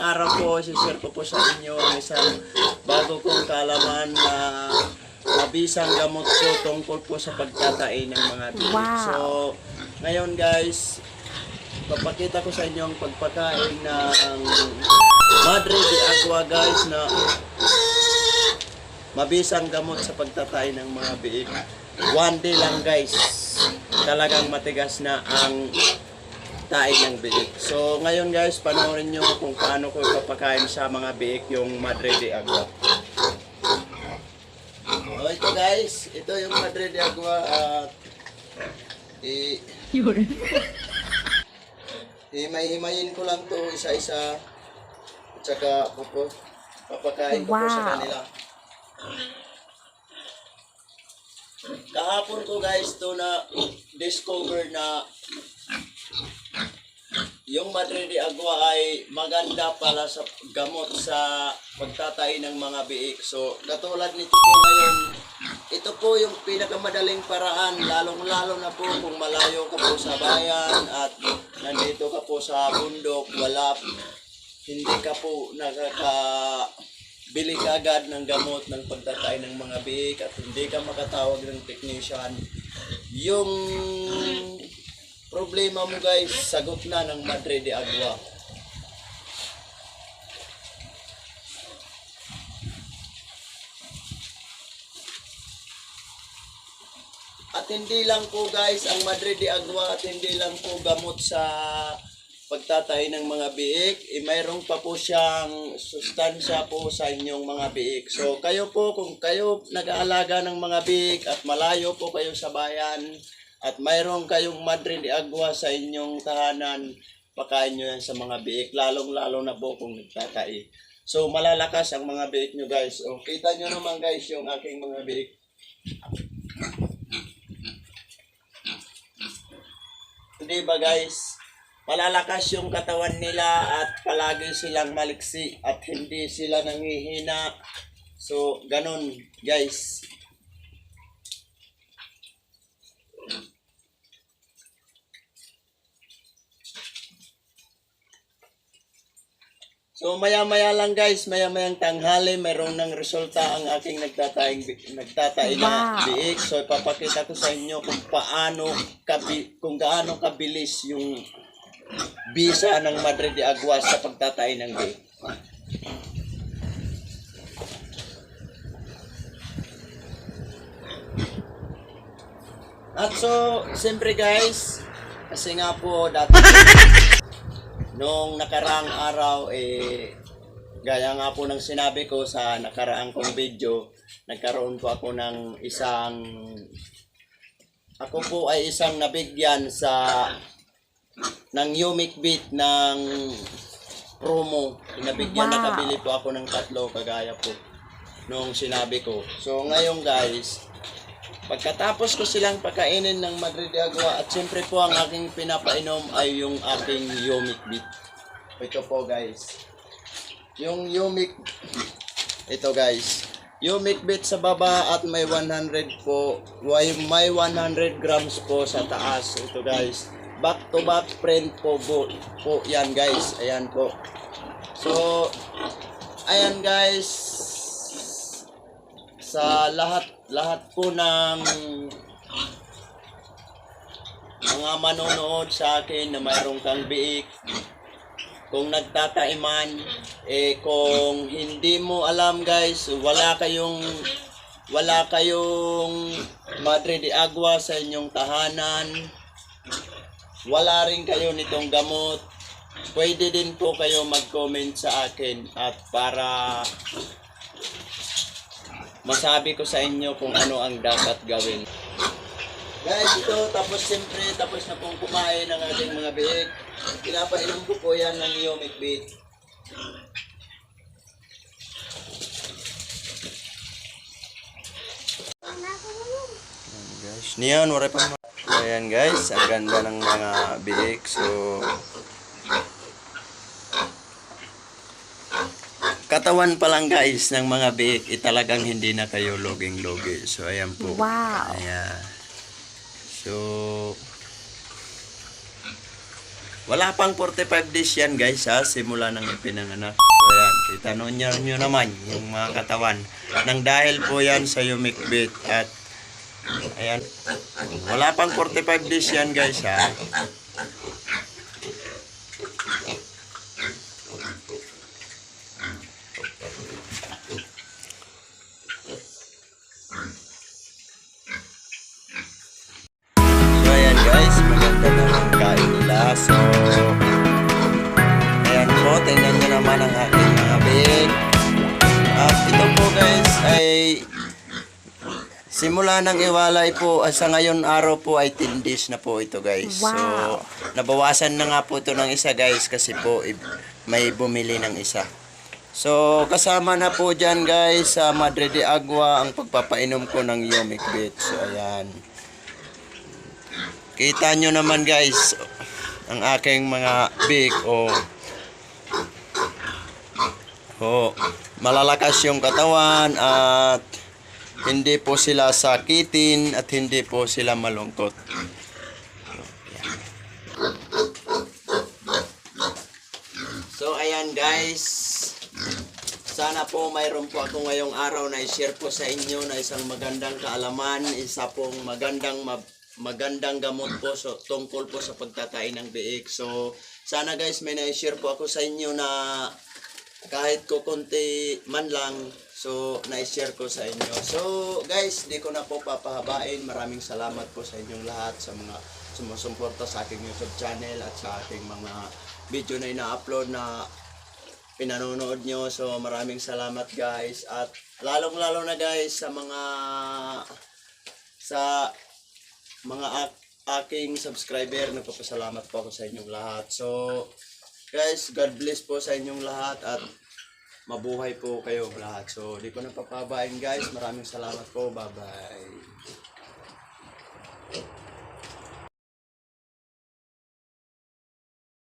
araw po, share ko po sa inyo ang isang bago kong kalaman na mabisang gamot po tungkol po sa pagtatain ng mga biik. Wow. So, ngayon guys, papakita ko sa inyo ang pagpakain ng Madre de Agua guys na mabisang gamot sa pagtatay ng mga biik. One day lang guys, talagang matigas na ang taig ng biik. So ngayon guys, panoorin nyo kung paano ko ipapakain sa mga biik yung Madre de Agua. So ito guys, ito yung Madre de Agua at i himay-himayin ko lang to isa-isa at saka pupo, papakain ko po sa Wow. kanila. Kahapon ko guys to na discover na yung Madre de Agua ay maganda pala sa gamot sa pagtatay ng mga biik. So, katulad nito po ngayon, ito po yung pinakamadaling paraan, lalong-lalo na po kung malayo ka po sa bayan at nandito ka po sa bundok, wala, hindi ka po nakaka bili agad ng gamot ng pagtatay ng mga biik at hindi ka makatawag ng technician. Yung problema mo guys, sagot na ng Madre de Agua. At hindi lang po guys ang Madre de Agua at hindi lang po gamot sa pagtatay ng mga biik, eh, mayroong pa po siyang sustansya po sa inyong mga biik. So kayo po, kung kayo nag-aalaga ng mga biik at malayo po kayo sa bayan at mayroong kayong Madre de Agua sa inyong tahanan, pakain nyo yan sa mga biik, lalong-lalo na po kung nagtatay. So malalakas ang mga biik nyo guys. O kita nyo naman guys yung aking mga biik. Hindi ba guys? Malalakas yung katawan nila at palagi silang maliksi at hindi sila nangihina. So, ganun guys. So maya-maya lang guys, maya-mayang tanghali, mayroon ng resulta ang aking nagtataing nagtatay na Wow. biik. So ipapakita ko sa inyo kung paano kabi, kung gaano kabilis yung bisa ng Madre de Agua sa pagtatay ng biik. At so, siyempre guys, kasi nga po dati Noong nakaraang araw, eh, gaya nga po ng sinabi ko sa nakaraang kong video, nagkaroon po ako ng isang, ako po ay isang nabigyan sa, ng Yumic Beat ng promo. Nabigyan, Wow. nakabili po ako ng tatlo, kagaya po nung sinabi ko. So ngayon guys, Pagkatapos ko silang pakainin ng Madre de Agua at siyempre po ang aking pinapainom ay yung aking Yomic Beat. Ito po guys. Yung Yomic, ito guys. Yomic Beat sa baba at may 100 po, may 100 grams po sa taas. Ito guys. Back to back print po po, po yan guys. Ayan po. So, ayan guys sa lahat lahat po ng mga manonood sa akin na mayroong kang biik kung nagtataiman eh kung hindi mo alam guys wala kayong wala kayong Madre de Agua sa inyong tahanan. Wala rin kayo nitong gamot. Pwede din po kayo mag-comment sa akin at para masabi ko sa inyo kung ano ang dapat gawin. Guys, ito tapos siyempre tapos na pong kumain ng ating mga biik. Pinapainom ko po yan ng Yomic Beat. Ayan, guys. Niyan, wala pa Ayan guys, ang ganda ng mga biik. So, katawan pa lang guys ng mga biik, eh, talagang hindi na kayo loging-logi. So, ayan po. Wow. Ayan. So, Wala pang 45 days yan guys ha, simula nang ipinanganak. So ayan, kita nyo nyo, naman yung mga katawan. Nang dahil po yan sa Yumic Bit at ayan, wala pang 45 days yan guys ha. So, ayan po, tingnan nyo naman ang aking mga big. At ito po guys ay simula ng iwalay po, ah, sa ngayon araw po ay 10 days na po ito guys. So, nabawasan na nga po ito ng isa guys kasi po i- may bumili ng isa. So, kasama na po dyan guys sa Madre de Agua ang pagpapainom ko ng Yomic Bit. So, ayan. Kita nyo naman guys ang aking mga big o oh, malalakas yung katawan at hindi po sila sakitin at hindi po sila malungkot. So ayan guys, sana po mayroon po ako ngayong araw na i-share po sa inyo na isang magandang kaalaman, isa pong magandang ma- magandang gamot po so, tungkol po sa pagtatain ng biik. So sana guys may na-share po ako sa inyo na kahit ko konti man lang so na-share ko sa inyo. So guys, di ko na po papahabain. Maraming salamat po sa inyong lahat sa mga sumusuporta sa aking YouTube channel at sa aking mga video na ina-upload na pinanonood nyo. So maraming salamat guys. At lalong lalo na guys sa mga sa mga ak- aking subscriber. Nagpapasalamat po ako sa inyong lahat. So guys, God bless po sa inyong lahat at mabuhay po kayo lahat. So di ko na papabain guys. Maraming salamat po. Bye bye.